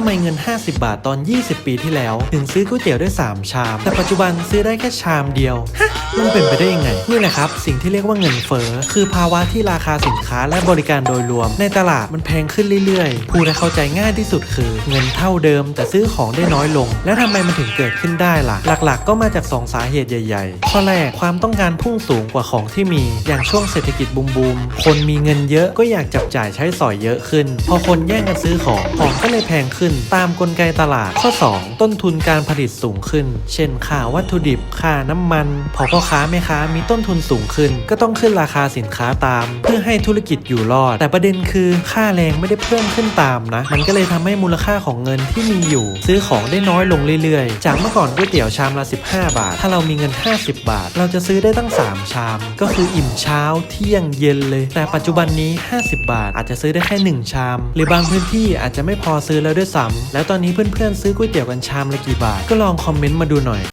ำไมเงิน 50 บาทตอน 20 ปีที่แล้ว ถึงซื้อก๋วยเตี๋ยวได้ 3 ชาม แต่ปัจจุบันซื้อได้แค่ชามเดียวฮะ มันเป็นไปได้ยังไง นี่แหละครับ สิ่งที่เรียกว่าเงินเฟ้อคือภาวะที่ราคาสินค้าและบริการโดยรวม ในตลาดมันแพงขึ้นเรื่อยๆ ผู้ได้เข้าใจง่ายที่สุดคือ เงินเท่าเดิมแต่ซื้อของได้น้อยลง แล้วทำไมมันถึงเกิดขึ้นได้ล่ะ หลักๆ ก็มาจาก 2 สาเหตุใหญ่ๆ ข้อแรกความต้องการพุ่งสูงกว่าของที่มี อย่างช่วงเศรษฐกิจบูมๆคนมีเงินเยอะก็อยากจับจ่ายใช้สอยเยอะขึ้น พอคนแย่งกันซื้อของของก็เลยแพงขึ้น ตามกลไกตลาดข้อ 2 ต้นทุนการผลิตสูงขึ้น เช่นค่าวัตถุดิบค่าน้ำมันพอพ่อค้าแม่ค้ามีต้นทุนสูงขึ้น ก็ต้องขึ้นราคาสินค้าตาม เพื่อให้ธุรกิจอยู่รอด แต่ประเด็นคือค่าแรงไม่ได้เพิ่มขึ้นตามนะ มันก็เลยทำให้มูลค่าของเงินที่มีอยู่ ซื้อของได้น้อยลงเรื่อยๆ จากเมื่อก่อนก๋วยเตี๋ยวชามละ 15 บาท ถ้าเรามีเงิน 50 บาท เราจะซื้อได้ตั้ง 3 ชาม ก็คืออิ่มเช้าเที่ยงเย็นเลย แต่ปัจจุบันนี้ 50 บาท อาจจะซื้อได้แค่ 1 ชาม หรือบางพื้นที่อาจจะไม่พอซื้อแล้วด้วยซ้ำแล้วตอนนี้เพื่อนๆซื้อก๋วยเตี๋ยวกันชามละกี่บาท ก็ลองคอมเมนต์มาดูหน่อย